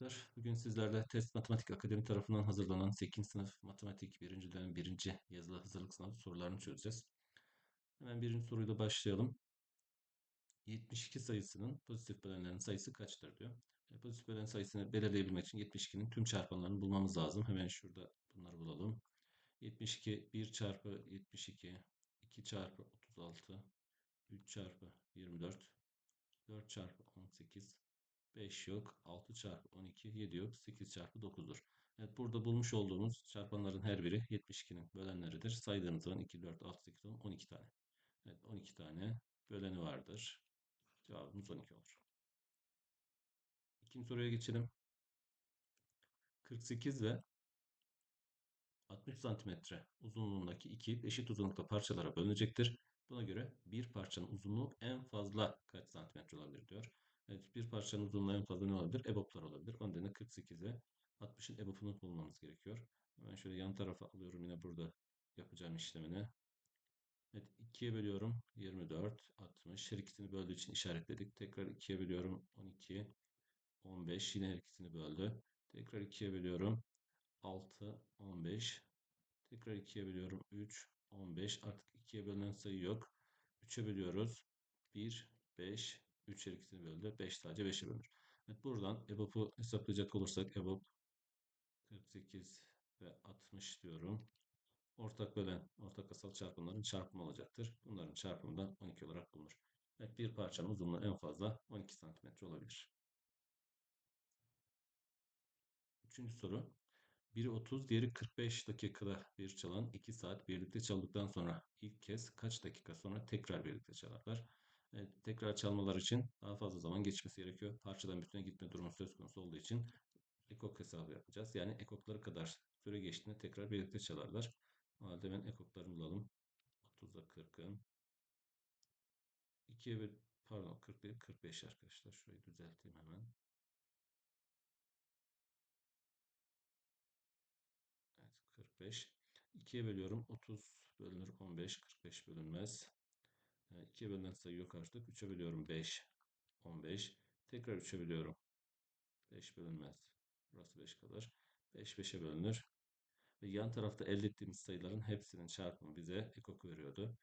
arkadaşlar. Bugün sizlerle Test Matematik Akademi tarafından hazırlanan 8. sınıf matematik 1. dönem 1. yazılı hazırlık sınavı sorularını çözeceğiz. Hemen birinci soruyla başlayalım. 72 sayısının pozitif bölenlerin sayısı kaçtır diyor. E, pozitif bölen sayısını belirleyebilmek için 72'nin tüm çarpanlarını bulmamız lazım. Hemen şurada bunları bulalım. 72 1 çarpı 72 2 çarpı 36 3 çarpı 24 4 çarpı 18 5 yok. 6 çarpı 12, 7 yok. 8 çarpı 9'dur. Evet burada bulmuş olduğumuz çarpanların her biri 72'nin bölenleridir. Saydığımız zaman 2, 4, 6, 8, 10, 12 tane. Evet 12 tane böleni vardır. Cevabımız 12 olur. İkinci soruya geçelim. 48 ve 60 santimetre uzunluğundaki iki eşit uzunlukta parçalara bölünecektir. Buna göre bir parçanın uzunluğu en fazla kaç santimetre olabilir diyor. Evet, bir parçanın uzunluğu en fazla ne olabilir? EBOB'lar olabilir. Onun nedeni 48'e 60'ın EBOB'unu bulmamız gerekiyor. Ben şöyle yan tarafa alıyorum yine burada yapacağım işlemini. Evet 2'ye bölüyorum 24, 60. Her ikisini böldüğü için işaretledik. Tekrar 2'ye bölüyorum 12, 15. Yine her ikisini böldü. Tekrar 2'ye bölüyorum 6, 15. Tekrar 2'ye bölüyorum 3, 15. Artık 2'ye bölünen sayı yok. 3'e bölüyoruz 1, 5, 3 her ikisini böldü. 5 sadece 5'e bölünür. Evet, buradan EBOB'u hesaplayacak olursak EBOB 48 ve 60 diyorum. Ortak bölen, ortak asal çarpımların çarpımı olacaktır. Bunların çarpımı da 12 olarak bulunur. Evet, bir parçanın uzunluğu en fazla 12 cm olabilir. Üçüncü soru. Biri 30, diğeri 45 dakikada bir çalan 2 saat birlikte çaldıktan sonra ilk kez kaç dakika sonra tekrar birlikte çalarlar? Evet, tekrar çalmalar için daha fazla zaman geçmesi gerekiyor. Parçadan bütüne gitme durumu söz konusu olduğu için ekok hesabı yapacağız. Yani ekokları kadar süre geçtiğinde tekrar birlikte çalarlar. O halde hemen ekoklarını bulalım. 30'a 40'ın 2'ye bir pardon 40 değil 45 arkadaşlar. Şurayı düzelteyim hemen. Evet 45. 2'ye bölüyorum. 30 bölünür 15. 45 bölünmez. 2'ye bölünen sayı yok artık. 3'e bölüyorum 5. 15. Tekrar 3'e bölüyorum. 5 bölünmez. Burası 5 kalır. 5 5'e bölünür. Ve yan tarafta elde ettiğimiz sayıların hepsinin çarpımı bize ekok veriyordu.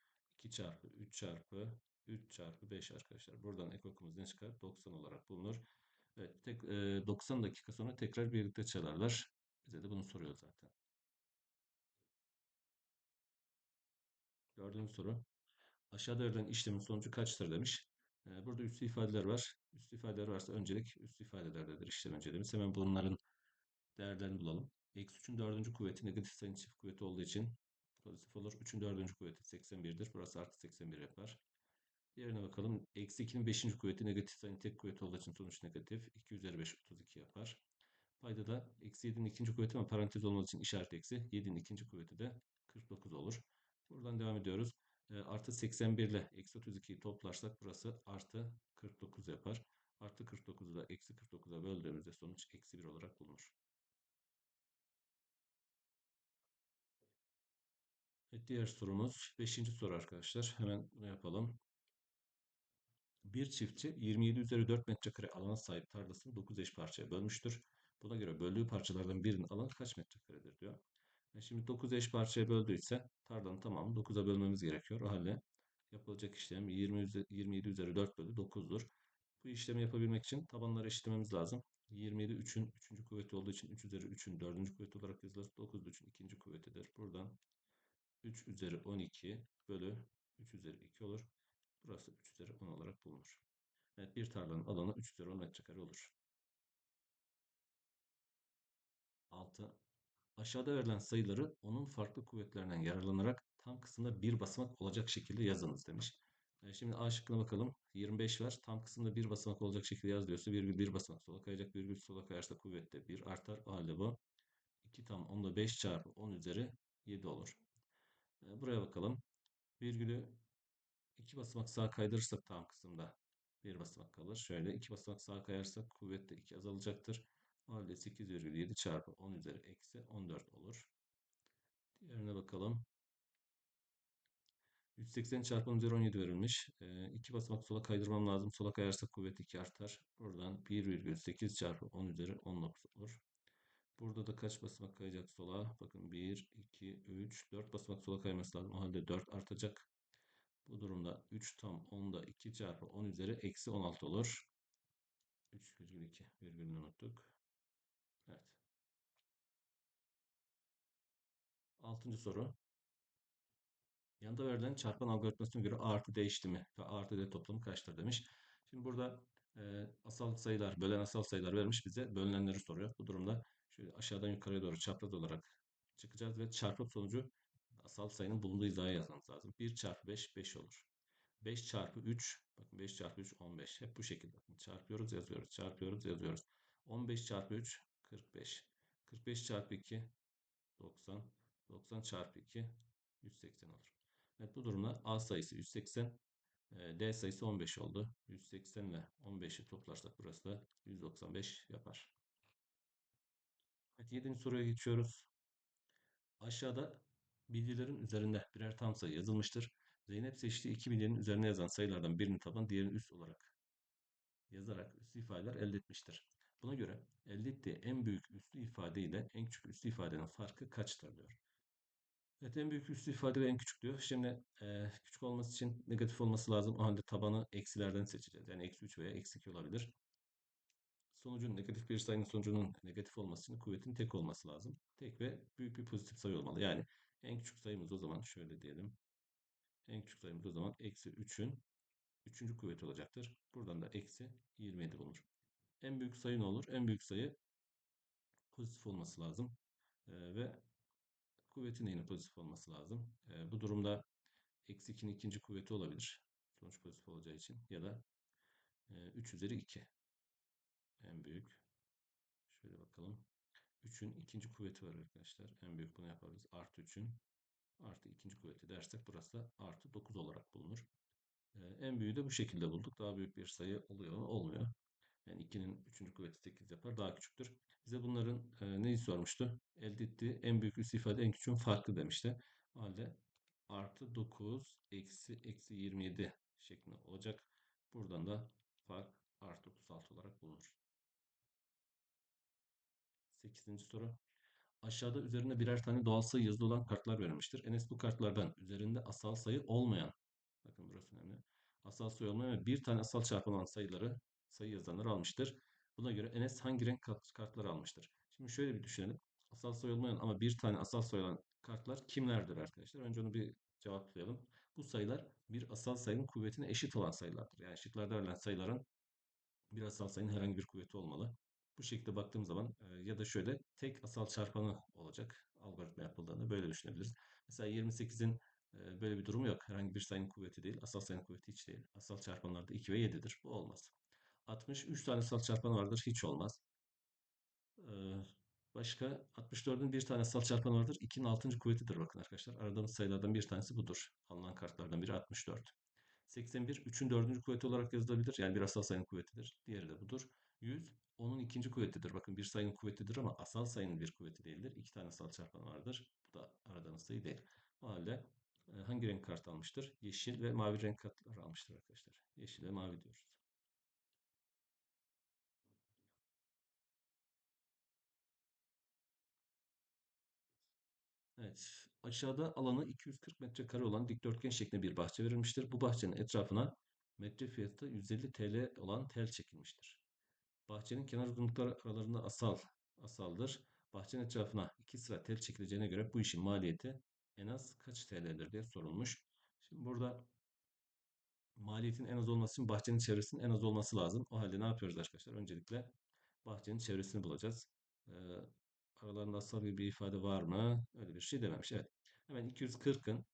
2 çarpı 3 çarpı 3 çarpı 5 arkadaşlar. Buradan ekokumuz ne çıkar? 90 olarak bulunur. Evet, tek, e, 90 dakika sonra tekrar birlikte çalarlar. Bize de bunu soruyor zaten. Dördüncü soru. Aşağıda verilen işlemin sonucu kaçtır demiş. Ee, burada üstü ifadeler var. Üstü ifadeler varsa öncelik üstü ifadelerdedir işlem önceliğimiz. Hemen bunların değerlerini bulalım. Eksi 3'ün dördüncü kuvveti negatif sayının çift kuvveti olduğu için pozitif olur. 3'ün dördüncü kuvveti 81'dir. Burası artı 81 yapar. Diğerine bakalım. Eksi 2'nin beşinci kuvveti negatif sayının tek kuvveti olduğu için sonuç negatif. 2 üzeri 5 32 yapar. Payda da eksi 7'nin ikinci kuvveti ama parantez olmadığı için işaret eksi. 7'nin ikinci kuvveti de 49 olur. Buradan devam ediyoruz. Artı 81 ile eksi 32'yi toplarsak burası artı 49 yapar. Artı 49'u da eksi 49'a böldüğümüzde sonuç eksi 1 olarak bulunur. Evet, diğer sorumuz 5. soru arkadaşlar. Hemen bunu yapalım. Bir çiftçi 27 üzeri 4 metrekare alana sahip tarlasını 9 eş parçaya bölmüştür. Buna göre böldüğü parçalardan birinin alanı kaç metrekaredir diyor. E, şimdi 9 eş parçaya böldüyse tarlanın tamamını 9'a bölmemiz gerekiyor. O halde yapılacak işlem 20 27 üzeri 4 bölü 9'dur. Bu işlemi yapabilmek için tabanları eşitlememiz lazım. 27 3'ün 3. kuvveti olduğu için 3 üzeri 3'ün 4. kuvveti olarak yazılır. 9 3'ün 2. kuvvetidir. Buradan 3 üzeri 12 bölü 3 üzeri 2 olur. Burası 3 üzeri 10 olarak bulunur. Evet bir tarlanın alanı 3 üzeri 10 metrekare olur. 6. Aşağıda verilen sayıları onun farklı kuvvetlerinden yararlanarak tam kısımda bir basamak olacak şekilde yazınız demiş. E, şimdi A şıkkına bakalım. 25 var. Tam kısımda bir basamak olacak şekilde yaz diyorsa virgül bir basamak sola kayacak. Virgül sola kayarsa kuvvette 1 artar. O halde bu 2 tam 10'da 5 çarpı 10 üzeri 7 olur. E, buraya bakalım. Virgülü 2 basamak sağa kaydırırsak tam kısımda bir basamak kalır. Şöyle 2 basamak sağa kayarsak kuvvette 2 azalacaktır. O halde 8,7 çarpı 10 üzeri eksi 14 olur. Diğerine bakalım. 180 çarpı 10 üzeri 17 verilmiş. 2 basamak sola kaydırmam lazım. Sola kayarsa kuvvet 2 artar. Buradan 1,8 çarpı 10 üzeri 19 olur. Burada da kaç basamak kayacak sola? Bakın 1, 2, 3, 4 basamak sola kayması lazım. O halde 4 artacak. Bu durumda 3 tam 10'da 2 çarpı 10 üzeri eksi 16 olur. 3,2 virgülünü unuttuk. Evet. Altıncı soru. Yanda verilen çarpan algoritmasına göre artı değişti mi ve artı D toplamı kaçtır demiş. Şimdi burada e, asal sayılar, bölen asal sayılar vermiş bize. Bölünenleri soruyor. Bu durumda şöyle aşağıdan yukarıya doğru çapraz olarak çıkacağız ve çarpıp sonucu asal sayının bulunduğu hizaya yazmamız lazım. 1 çarpı 5, 5 olur. 5 çarpı 3, bakın 5 çarpı 3, 15. Hep bu şekilde. Çarpıyoruz, yazıyoruz. Çarpıyoruz, yazıyoruz. 15 çarpı 3, 45. 45 çarpı 2, 90. 90 çarpı 2, 180 olur. Evet bu durumda A sayısı 180, e, D sayısı 15 oldu. 180 ile 15'i toplarsak burası da 195 yapar. Evet 7. soruya geçiyoruz. Aşağıda bilgilerin üzerinde birer tam sayı yazılmıştır. Zeynep seçtiği iki bilyenin üzerine yazan sayılardan birini taban, diğerini üst olarak yazarak üslü ifadeler elde etmiştir. Buna göre elde ettiği en büyük üslü ifade ile en küçük üslü ifadenin farkı kaçtır diyor. Evet en büyük üslü ifade ve en küçük diyor. Şimdi e, küçük olması için negatif olması lazım. O halde tabanı eksilerden seçeceğiz. Yani eksi 3 veya eksi 2 olabilir. Sonucun negatif bir sayının sonucunun negatif olması için kuvvetin tek olması lazım. Tek ve büyük bir pozitif sayı olmalı. Yani en küçük sayımız o zaman şöyle diyelim. En küçük sayımız o zaman eksi 3'ün 3. kuvveti olacaktır. Buradan da eksi 27 bulunur. En büyük sayı ne olur? En büyük sayı pozitif olması lazım. Ee, ve kuvvetin yine pozitif olması lazım. Ee, bu durumda eksi 2'nin ikinci kuvveti olabilir. Sonuç pozitif olacağı için. Ya da e, 3 üzeri 2. En büyük. Şöyle bakalım. 3'ün ikinci kuvveti var arkadaşlar. En büyük bunu yaparız. Artı 3'ün artı ikinci kuvveti dersek burası da artı 9 olarak bulunur. Ee, en büyüğü de bu şekilde bulduk. Daha büyük bir sayı oluyor mu? Olmuyor. Yani 2'nin 3. kuvveti 8 yapar. Daha küçüktür. Bize bunların e, neyi sormuştu? Elde ettiği en büyük üs ifade en küçüğün farkı demişti. O halde artı 9 eksi eksi 27 şeklinde olacak. Buradan da fark artı 36 olarak bulunur. 8. soru. Aşağıda üzerinde birer tane doğal sayı yazılı olan kartlar verilmiştir. Enes bu kartlardan üzerinde asal sayı olmayan, bakın burası önemli, asal sayı olmayan ve bir tane asal çarpan olan sayıları, sayı yazanları almıştır. Buna göre Enes hangi renk kartları almıştır? Şimdi şöyle bir düşünelim. Asal sayı olmayan ama bir tane asal sayı olan kartlar kimlerdir arkadaşlar? Önce onu bir cevaplayalım. Bu sayılar bir asal sayının kuvvetine eşit olan sayılardır. Yani şıklarda verilen sayıların bir asal sayının herhangi bir kuvveti olmalı. Bu şekilde baktığım zaman e, ya da şöyle tek asal çarpanı olacak algoritma yapıldığında böyle düşünebiliriz. Mesela 28'in e, böyle bir durumu yok. Herhangi bir sayının kuvveti değil. Asal sayının kuvveti hiç değil. Asal çarpanlarda 2 ve 7'dir. Bu olmaz. 60 3 tane asal çarpanı vardır. Hiç olmaz. E, başka 64'ün bir tane asal çarpanı vardır. 2'nin 6. kuvvetidir bakın arkadaşlar. Aradığımız sayılardan bir tanesi budur. Alınan kartlardan biri 64. 81 3'ün 4. kuvveti olarak yazılabilir. Yani bir asal sayının kuvvetidir. Diğeri de budur. 100 onun ikinci kuvvetidir. Bakın bir sayının kuvvetidir ama asal sayının bir kuvveti değildir. İki tane asal çarpan vardır. Bu da aradığımız sayı değil. O halde e, hangi renk kart almıştır? Yeşil ve mavi renk kartlar almıştır arkadaşlar. Yeşil ve mavi diyoruz. Aşağıda alanı 240 metrekare olan dikdörtgen şeklinde bir bahçe verilmiştir. Bu bahçenin etrafına metre fiyatı 150 TL olan tel çekilmiştir. Bahçenin kenar uzunlukları aralarında asal, asaldır. Bahçenin etrafına iki sıra tel çekileceğine göre bu işin maliyeti en az kaç TL'dir diye sorulmuş. Şimdi burada maliyetin en az olması için bahçenin çevresinin en az olması lazım. O halde ne yapıyoruz arkadaşlar? Öncelikle bahçenin çevresini bulacağız. Ee, aralarında asal gibi bir ifade var mı? Öyle bir şey dememiş. Evet. Hemen 240'ın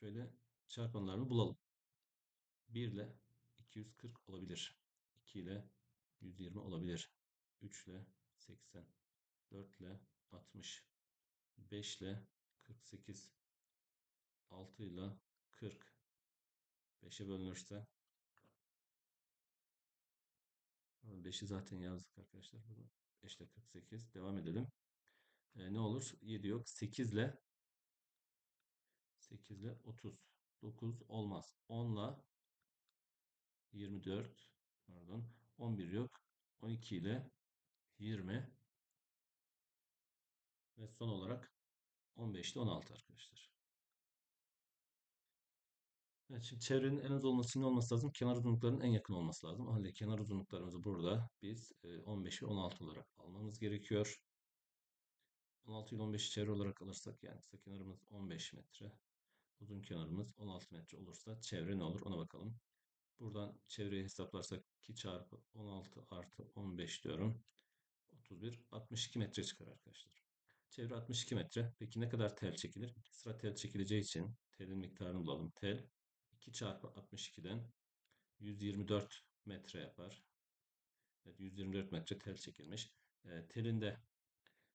şöyle çarpanlarını bulalım. 1 ile 240 olabilir. 2 ile 120 olabilir. 3 ile 80. 4 ile 60. 5 ile 48. 6 ile 40. 5'e bölünürse 5'i zaten yazdık arkadaşlar. Burada 5 ile 48. Devam edelim. E, ne olur? 7 yok. 8 ile 8 ile 30. 9 olmaz. 10 ile 24 pardon 11 yok. 12 ile 20 ve son olarak 15 ile 16 arkadaşlar. Evet, şimdi çevrenin en az olması ne olması lazım? Kenar uzunluklarının en yakın olması lazım. O halde kenar uzunluklarımızı burada biz 15 e, ve 16 olarak almamız gerekiyor. 16 ile 15'i çevre olarak alırsak yani kısa kenarımız 15 metre. Uzun kenarımız 16 metre olursa çevre ne olur ona bakalım. Buradan çevreyi hesaplarsak 2 çarpı 16 artı 15 diyorum. 31, 62 metre çıkar arkadaşlar. Çevre 62 metre. Peki ne kadar tel çekilir? Sıra tel çekileceği için telin miktarını bulalım. Tel 2 çarpı 62'den 124 metre yapar. Evet, 124 metre tel çekilmiş. E, telin de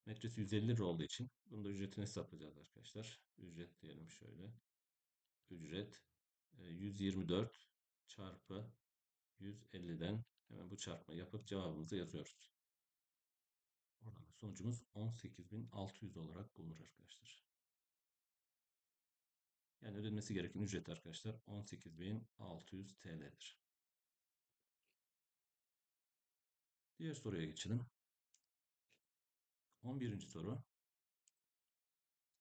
metresi 150 lira olduğu için bunu da ücretini hesaplayacağız arkadaşlar. Ücret diyelim şöyle. Ücret e, 124 çarpı 150'den hemen bu çarpma yapıp cevabımızı yazıyoruz. Oradan sonucumuz 18.600 olarak bulunur arkadaşlar. Yani ödenmesi gereken ücret arkadaşlar 18.600 TL'dir. Diğer soruya geçelim. 11. soru.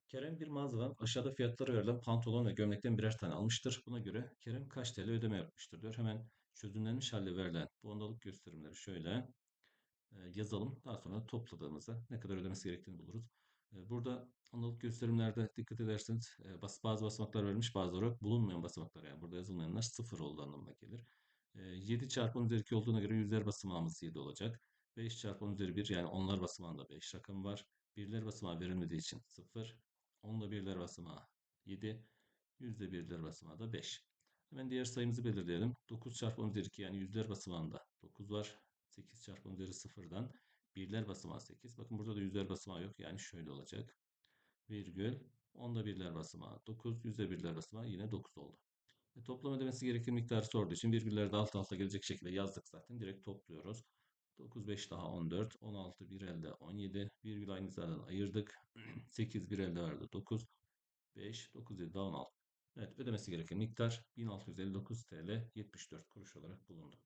Kerem bir mağazadan aşağıda fiyatları verilen pantolon ve gömlekten birer tane almıştır. Buna göre Kerem kaç TL ödeme yapmıştır diyor. Hemen çözümlenmiş halde verilen bu ondalık gösterimleri şöyle yazalım. Daha sonra topladığımızda ne kadar ödemesi gerektiğini buluruz. Burada ondalık gösterimlerde dikkat ederseniz bazı basamaklar verilmiş bazı olarak bulunmayan basamaklar yani burada yazılmayanlar sıfır olduğu anlamına gelir. 7 çarpı 10 üzeri 2 olduğuna göre yüzler basamağımız 7 olacak. 5 çarpı 10 üzeri 1 yani onlar basamağında 5 rakam var. Birler basamağı verilmediği için 0. Onda birler basamağı 7. Yüzde birler basamağı da 5. Hemen diğer sayımızı belirleyelim. 9 çarpı 10 üzeri 2 yani yüzler basamağında 9 var. 8 çarpı 10 üzeri 0'dan birler basamağı 8. Bakın burada da yüzler basamağı yok. Yani şöyle olacak. Virgül. Onda birler basamağı 9. Yüzde birler basamağı yine 9 oldu. E, toplam ödemesi gereken miktarı sorduğu için virgülleri de alt alta gelecek şekilde yazdık zaten. Direkt topluyoruz. 9, 5 daha 14, 16, 1 elde 17, virgül aynı zaten ayırdık. 8, 1 elde verdi 9, 5, 9, 7 daha 16. Evet ödemesi gereken miktar 1659 TL 74 kuruş olarak bulundu.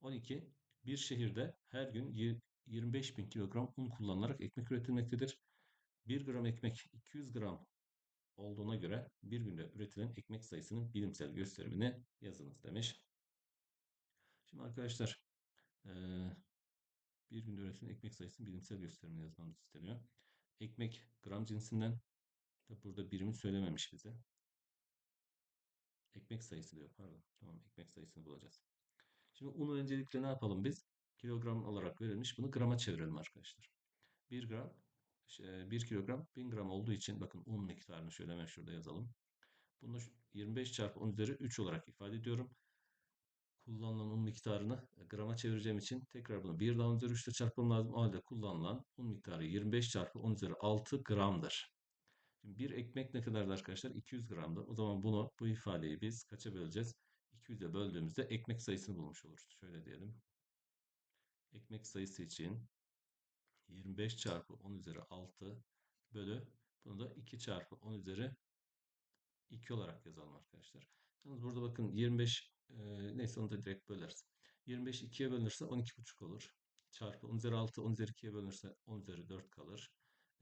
12. Bir şehirde her gün 25 bin kilogram un kullanılarak ekmek üretilmektedir. 1 gram ekmek 200 gram olduğuna göre bir günde üretilen ekmek sayısının bilimsel gösterimini yazınız demiş. Şimdi arkadaşlar bir günde üretilen ekmek sayısının bilimsel gösterimini yazmamız isteniyor. Ekmek gram cinsinden burada birimi söylememiş bize. Ekmek sayısı diyor pardon. Tamam ekmek sayısını bulacağız. Şimdi unu öncelikle ne yapalım biz? Kilogram olarak verilmiş. Bunu grama çevirelim arkadaşlar. 1 gram 1 kilogram 1000 gram olduğu için bakın un miktarını şöyle hemen şurada yazalım. Bunu 25 çarpı 10 üzeri 3 olarak ifade ediyorum. Kullanılan un miktarını grama çevireceğim için tekrar bunu 1 daha üzeri 3 ile çarpmam lazım. O halde kullanılan un miktarı 25 çarpı 10 üzeri 6 gramdır. Şimdi bir ekmek ne kadardı arkadaşlar? 200 gramdı. O zaman bunu bu ifadeyi biz kaça böleceğiz? 200'e böldüğümüzde ekmek sayısını bulmuş oluruz. Şöyle diyelim. Ekmek sayısı için 25 çarpı 10 üzeri 6 bölü bunu da 2 çarpı 10 üzeri 2 olarak yazalım arkadaşlar. Yalnız burada bakın 25 e, neyse onu da direkt böleriz. 25 2'ye bölünürse 12,5 olur. Çarpı 10 üzeri 6 10 üzeri 2'ye bölünürse 10 üzeri 4 kalır.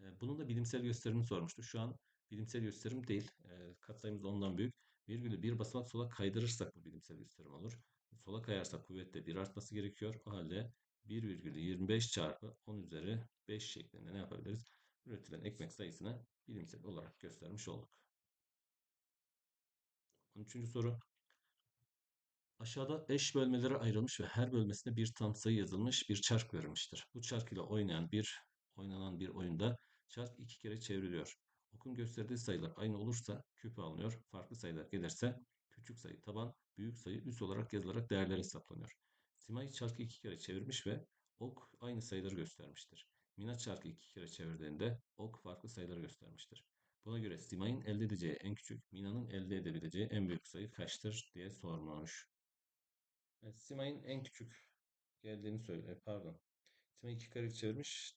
E, bunun da bilimsel gösterimini sormuştu. Şu an bilimsel gösterim değil. E, katsayımız ondan büyük. Virgülü bir basamak sola kaydırırsak bu bilimsel gösterim olur. Sola kayarsak kuvvette bir artması gerekiyor. O halde 1,25 çarpı 10 üzeri 5 şeklinde ne yapabiliriz? Üretilen ekmek sayısını bilimsel olarak göstermiş olduk. 13. soru. Aşağıda eş bölmelere ayrılmış ve her bölmesine bir tam sayı yazılmış bir çark verilmiştir. Bu çark ile oynayan bir oynanan bir oyunda çark iki kere çevriliyor. Okun gösterdiği sayılar aynı olursa küp alınıyor. Farklı sayılar gelirse küçük sayı taban, büyük sayı üst olarak yazılarak değerler hesaplanıyor. Simay çarkı iki kere çevirmiş ve ok aynı sayıları göstermiştir. Mina çarkı iki kere çevirdiğinde ok farklı sayıları göstermiştir. Buna göre Simay'ın elde edeceği en küçük, Mina'nın elde edebileceği en büyük sayı kaçtır diye sormuş. Evet, Simay'ın en küçük geldiğini söyle, pardon. Şimdi iki kare çevirmiş.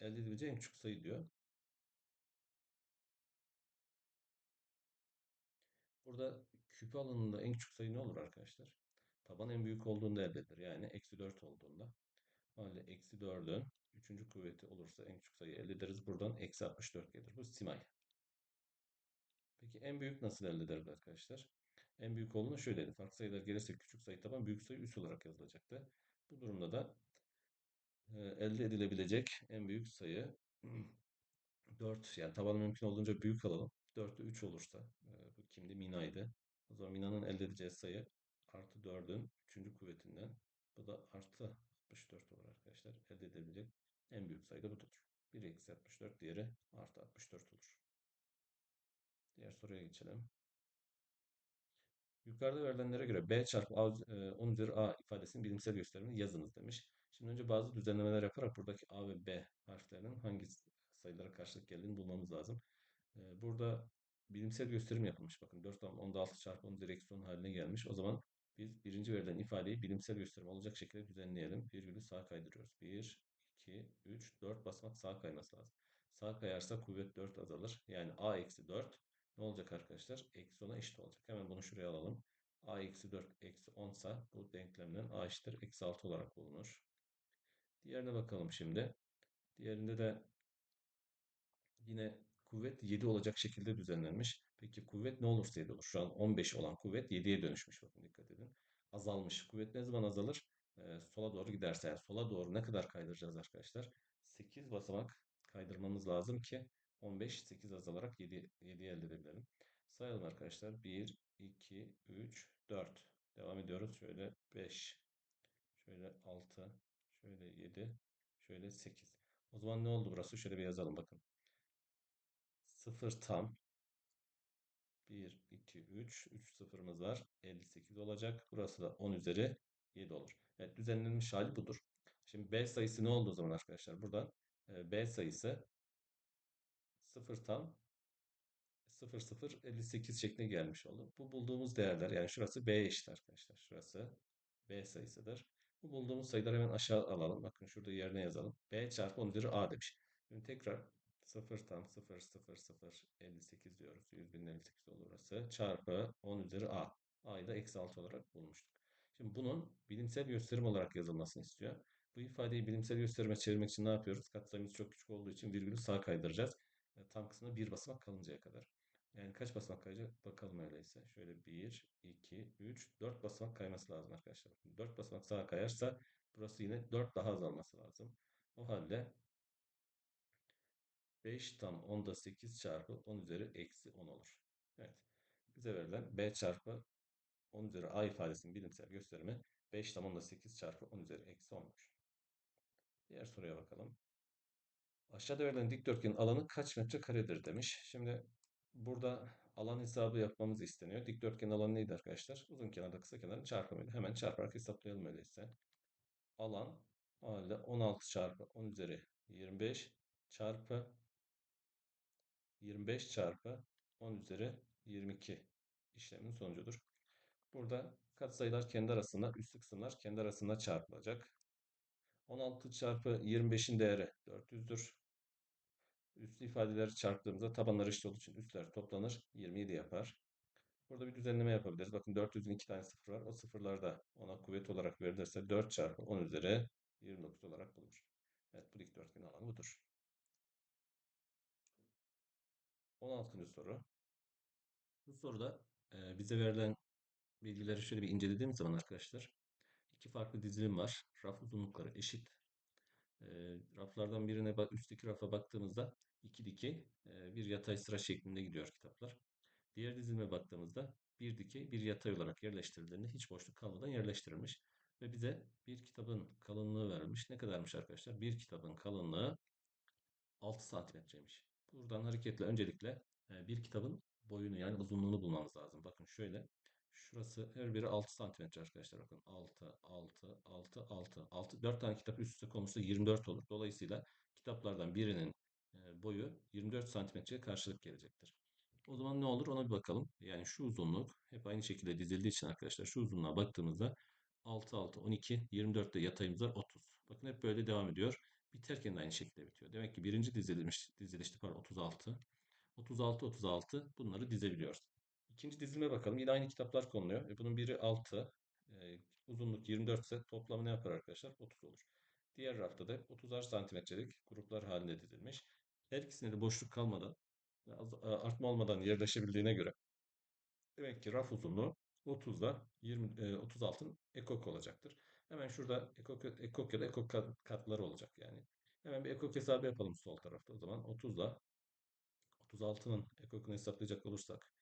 Elde edebileceği en küçük sayı diyor. Burada küpe alanında en küçük sayı ne olur arkadaşlar? Taban en büyük olduğunda elde edilir. Yani eksi 4 olduğunda. Halde eksi 4'ün 3. kuvveti olursa en küçük sayı elde ederiz. Buradan eksi 64 gelir. Bu simay. Peki en büyük nasıl elde ederiz arkadaşlar? En büyük olduğunu şöyle Farklı sayılar gelirse küçük sayı taban büyük sayı üs olarak yazılacaktı. Bu durumda da elde edilebilecek en büyük sayı 4 yani tabanı mümkün olduğunca büyük alalım. 4'te 3 olursa e, bu kimdi? Mina'ydı. O zaman Mina'nın elde edeceği sayı artı 4'ün 3. kuvvetinden bu da artı 64 olur arkadaşlar. Elde edilebilecek en büyük sayı da budur. 1 eksi 64 diğeri artı 64 olur. Diğer soruya geçelim. Yukarıda verilenlere göre B çarpı A, 10 üzeri A ifadesinin bilimsel gösterimini yazınız demiş. Şimdi önce bazı düzenlemeler yaparak buradaki A ve B harflerinin hangi sayılara karşılık geldiğini bulmamız lazım. Burada bilimsel gösterim yapılmış. Bakın 4 tam 10'da 6 çarpı 10 üzeri eksi 10 haline gelmiş. O zaman biz birinci verilen ifadeyi bilimsel gösterim olacak şekilde düzenleyelim. Virgülü sağa kaydırıyoruz. 1, 2, 3, 4 basamak sağa kayması lazım. Sağa kayarsa kuvvet 4 azalır. Yani A eksi 4 ne olacak arkadaşlar? Eksi 10'a eşit olacak. Hemen bunu şuraya alalım. A eksi 4 eksi 10 sa bu denklemden A eşittir eksi 6 olarak bulunur. Diğerine bakalım şimdi. Diğerinde de yine kuvvet 7 olacak şekilde düzenlenmiş. Peki kuvvet ne olursa 7 olur. Şu an 15 olan kuvvet 7'ye dönüşmüş. Bakın dikkat edin. Azalmış. Kuvvet ne zaman azalır? Ee, sola doğru giderse. Yani sola doğru ne kadar kaydıracağız arkadaşlar? 8 basamak kaydırmamız lazım ki 15, 8 azalarak 7, 7 elde edebilelim. Sayalım arkadaşlar. 1, 2, 3, 4. Devam ediyoruz. Şöyle 5, şöyle 6, şöyle 7, şöyle 8. O zaman ne oldu burası? Şöyle bir yazalım bakın. 0 tam. 1, 2, 3. 3 sıfırımız var. 58 olacak. Burası da 10 üzeri 7 olur. Evet düzenlenmiş hali budur. Şimdi B sayısı ne oldu o zaman arkadaşlar? Buradan B sayısı 0 tam 0 0 58 şeklinde gelmiş oldu. Bu bulduğumuz değerler yani şurası B eşit arkadaşlar. Şurası B sayısıdır. Bu bulduğumuz sayıları hemen aşağı alalım. Bakın şurada yerine yazalım. B çarpı 10 üzeri A demiş. Şimdi tekrar 0 tam 0 0 0 58 diyoruz. 100 bin 58 olur burası. Çarpı 10 üzeri A. A'yı da eksi 6 olarak bulmuştuk. Şimdi bunun bilimsel gösterim olarak yazılmasını istiyor. Bu ifadeyi bilimsel gösterime çevirmek için ne yapıyoruz? Katsayımız çok küçük olduğu için virgülü sağa kaydıracağız. E, tam kısmına bir basamak kalıncaya kadar. Yani kaç basamak kayacak? Bakalım öyleyse. Şöyle 1, 2, 3, 4 basamak kayması lazım arkadaşlar. 4 basamak sağa kayarsa burası yine 4 daha azalması lazım. O halde 5 tam 10'da 8 çarpı 10 üzeri eksi 10 olur. Evet. Bize verilen B çarpı 10 üzeri A ifadesinin bilimsel gösterimi 5 tam 10'da 8 çarpı 10 üzeri eksi 10'muş. Diğer soruya bakalım. Aşağıda verilen dikdörtgenin alanı kaç metre karedir demiş. Şimdi burada alan hesabı yapmamız isteniyor. Dikdörtgenin alanı neydi arkadaşlar? Uzun kenarda kısa kenarın çarpımıydı. Hemen çarparak hesaplayalım öyleyse. Alan halde 16 çarpı 10 üzeri 25 çarpı 25 çarpı 10 üzeri 22 işlemin sonucudur. Burada katsayılar kendi arasında, üstü kısımlar kendi arasında çarpılacak. 16 çarpı 25'in değeri 400'dür. Üslü ifadeleri çarptığımızda tabanları eşit olduğu için üstler toplanır. 27 yapar. Burada bir düzenleme yapabiliriz. Bakın 400'ün 2 tane sıfır var. O sıfırlar da ona kuvvet olarak verilirse 4 çarpı 10 üzeri 29 olarak bulunur. Evet bu dikdörtgen alanı budur. 16. soru. Bu soruda bize verilen bilgileri şöyle bir incelediğimiz zaman arkadaşlar iki farklı dizilim var. Raf uzunlukları eşit. E, raflardan birine üstteki rafa baktığımızda iki dikey e, bir yatay sıra şeklinde gidiyor kitaplar. Diğer dizilime baktığımızda bir dikey bir yatay olarak yerleştirildiğinde hiç boşluk kalmadan yerleştirilmiş. Ve bize bir kitabın kalınlığı verilmiş. Ne kadarmış arkadaşlar? Bir kitabın kalınlığı 6 santimetreymiş. Buradan hareketle öncelikle bir kitabın boyunu yani uzunluğunu bulmamız lazım. Bakın şöyle. Şurası her biri 6 santimetre arkadaşlar. Bakın 6, 6, 6, 6, 6. 4 tane kitap üst üste konulursa 24 olur. Dolayısıyla kitaplardan birinin boyu 24 santimetreye karşılık gelecektir. O zaman ne olur ona bir bakalım. Yani şu uzunluk hep aynı şekilde dizildiği için arkadaşlar şu uzunluğa baktığımızda 6, 6, 12, 24 de yatayımız var 30. Bakın hep böyle devam ediyor. Biterken de aynı şekilde bitiyor. Demek ki birinci dizilmiş, dizilişte pardon 36. 36, 36 bunları dizebiliyoruz. İkinci dizilime bakalım. Yine aynı kitaplar konuluyor. E, bunun biri 6, e, uzunluk 24 ise toplamı ne yapar arkadaşlar? 30 olur. Diğer rafta da 30'ar santimetrelik gruplar halinde dizilmiş. Her ikisinde de boşluk kalmadan, artma olmadan yerleşebildiğine göre demek ki raf uzunluğu 30'da 20, e, 36'ın ekok olacaktır. Hemen şurada ekok, ekok ya da ekok katları olacak yani. Hemen bir ekok hesabı yapalım sol tarafta. O zaman 30'da 36'nın ekokunu hesaplayacak olursak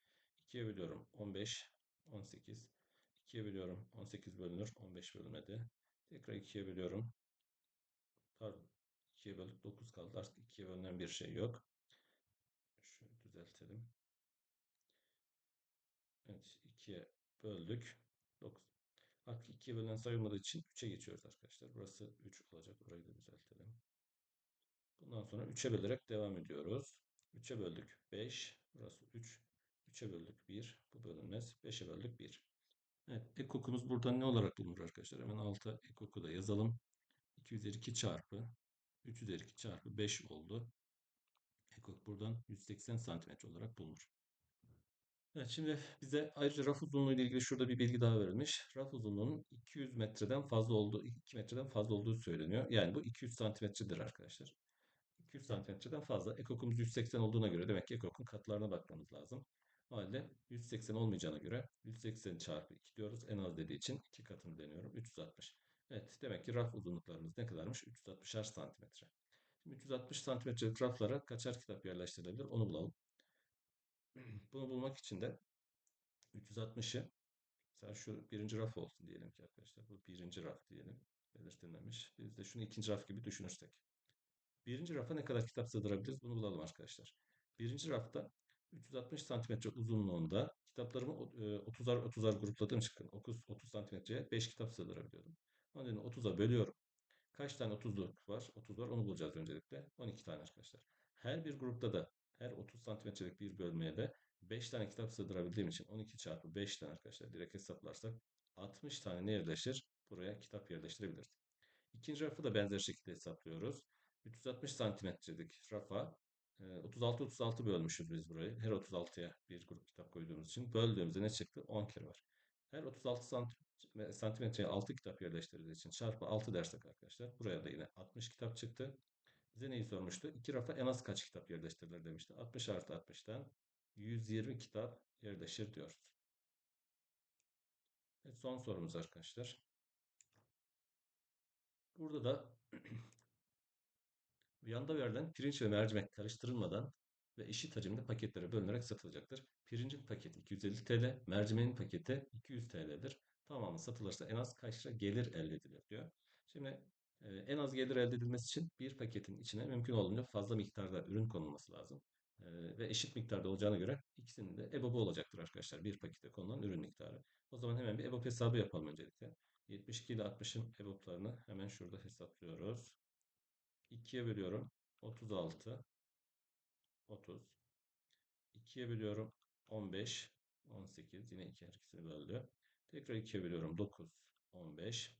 2'ye bölüyorum 15, 18. 2'ye bölüyorum 18 bölünür. 15 bölünmedi. Tekrar 2'ye bölüyorum. Pardon. 2'ye böldük 9 kaldı. Artık 2'ye bölünen bir şey yok. Şöyle düzeltelim. Evet 2'ye böldük. 9. Artık 2'ye bölünen sayılmadığı için 3'e geçiyoruz arkadaşlar. Burası 3 olacak. Orayı da düzeltelim. Bundan sonra 3'e bölerek devam ediyoruz. 3'e böldük 5. Burası 3. 3'e böldük 1. Bu bölünmez. 5'e böldük 1. Evet, ekokumuz buradan ne olarak bulunur arkadaşlar? Hemen alta ekoku da yazalım. 2 üzeri 2 çarpı 3 üzeri 2 çarpı 5 oldu. Ekok buradan 180 santimetre olarak bulunur. Evet şimdi bize ayrıca raf uzunluğu ile ilgili şurada bir bilgi daha verilmiş. Raf uzunluğunun 200 metreden fazla olduğu, 2 metreden fazla olduğu söyleniyor. Yani bu 200 santimetredir arkadaşlar. 200 santimetreden fazla. Ekokumuz 180 olduğuna göre demek ki ekokun katlarına bakmamız lazım. O halde 180 olmayacağına göre 180 çarpı 2 diyoruz. En az dediği için 2 katını deniyorum. 360. Evet demek ki raf uzunluklarımız ne kadarmış? 360'ar santimetre. Şimdi 360 santimetrelik raflara kaçar kitap yerleştirilebilir? Onu bulalım. Bunu bulmak için de 360'ı mesela şu birinci raf olsun diyelim ki arkadaşlar. Bu birinci raf diyelim. Belirtilmemiş. Biz de şunu ikinci raf gibi düşünürsek. Birinci rafa ne kadar kitap sığdırabiliriz? Bunu bulalım arkadaşlar. Birinci rafta 360 santimetre uzunluğunda kitaplarımı 30'ar e, 30'ar grupladığım için 30, 30 santimetreye 5 kitap sığdırabiliyordum. Onun için 30'a bölüyorum. Kaç tane 30'luk var? 30 var. Onu bulacağız öncelikle. 12 tane arkadaşlar. Her bir grupta da her 30 santimetrelik bir bölmeye de 5 tane kitap sığdırabildiğim için 12 çarpı 5'ten arkadaşlar direkt hesaplarsak 60 tane ne yerleşir? Buraya kitap yerleştirebiliriz. İkinci rafı da benzer şekilde hesaplıyoruz. 360 santimetrelik rafa 36-36 e, bölmüşüz biz burayı. Her 36'ya bir grup kitap koyduğumuz için. Böldüğümüzde ne çıktı? 10 kere var. Her 36 santimetreye 6 kitap yerleştirildiği için çarpı 6 dersek arkadaşlar. Buraya da yine 60 kitap çıktı. Bize neyi sormuştu? İki rafa en az kaç kitap yerleştirilir demişti. 60 artı 60'tan 120 kitap yerleşir diyoruz. Evet, son sorumuz arkadaşlar. Burada da Yanda verilen pirinç ve mercimek karıştırılmadan ve eşit hacimde paketlere bölünerek satılacaktır. Pirincin paketi 250 TL, mercimeğin paketi 200 TL'dir. Tamamı satılırsa en az kaç lira gelir elde edilir diyor. Şimdi e, en az gelir elde edilmesi için bir paketin içine mümkün olduğunca fazla miktarda ürün konulması lazım. E, ve eşit miktarda olacağına göre ikisinin de EBOB'u olacaktır arkadaşlar. Bir pakete konulan ürün miktarı. O zaman hemen bir EBOB hesabı yapalım öncelikle. 72 ile 60'ın EBOB'larını hemen şurada hesaplıyoruz. 2'ye bölüyorum. 36. 30. 2'ye bölüyorum. 15. 18. Yine 2 her ikisini böldü. Tekrar 2'ye bölüyorum. 9. 15.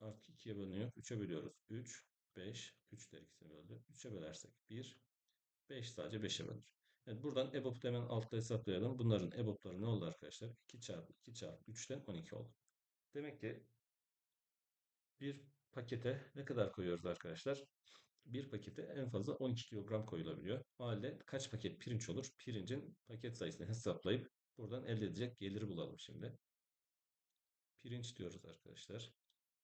Artık 2'ye bölünüyor. 3'e bölüyoruz. 3. 5. 3 der ikisini böldü. 3'e bölersek 1. 5 sadece 5'e bölür. Evet, buradan EBOB'u hemen altta hesaplayalım. Bunların EBOB'ları ne oldu arkadaşlar? 2 çarpı 2 çarpı 3'ten 12 oldu. Demek ki bir pakete ne kadar koyuyoruz arkadaşlar? Bir pakete en fazla 12 kilogram koyulabiliyor. O halde kaç paket pirinç olur? Pirincin paket sayısını hesaplayıp buradan elde edecek geliri bulalım şimdi. Pirinç diyoruz arkadaşlar.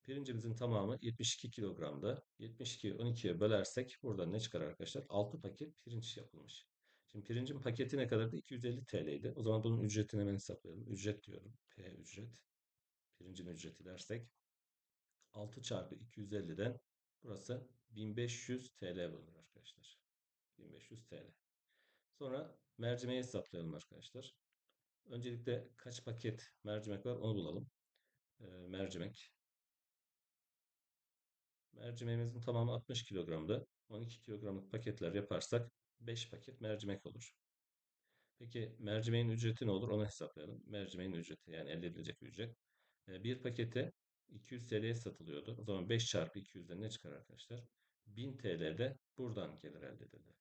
Pirincimizin tamamı 72 kilogramda. 72'yi 12'ye bölersek buradan ne çıkar arkadaşlar? 6 paket pirinç yapılmış. Şimdi pirincin paketi ne kadardı? 250 TL'ydi. O zaman bunun ücretini hemen hesaplayalım. Ücret diyorum. P ücret. Pirincin ücreti dersek 6 çarpı 250'den burası 1500 TL bulunur arkadaşlar. 1500 TL. Sonra mercimeği hesaplayalım arkadaşlar. Öncelikle kaç paket mercimek var onu bulalım. E, mercimek. Mercimeğimizin tamamı 60 kilogramda. 12 kilogramlık paketler yaparsak 5 paket mercimek olur. Peki mercimeğin ücreti ne olur? Onu hesaplayalım. Mercimeğin ücreti yani elde edilecek ücret. E, bir pakete 200 TL'ye satılıyordu. O zaman 5 çarpı 200'den ne çıkar arkadaşlar? 1000 TL de buradan gelir elde edildi.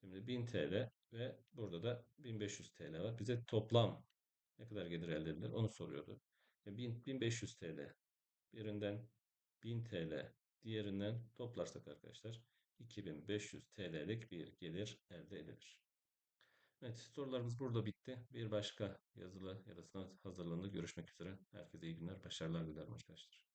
Şimdi 1000 TL ve burada da 1500 TL var. Bize toplam ne kadar gelir elde edilir onu soruyordu. 1000, 1500 TL birinden 1000 TL diğerinden toplarsak arkadaşlar 2500 TL'lik bir gelir elde edilir. Evet sorularımız burada bitti. Bir başka yazılı ya da sınav hazırlığında görüşmek üzere. Herkese iyi günler, başarılar dilerim arkadaşlar.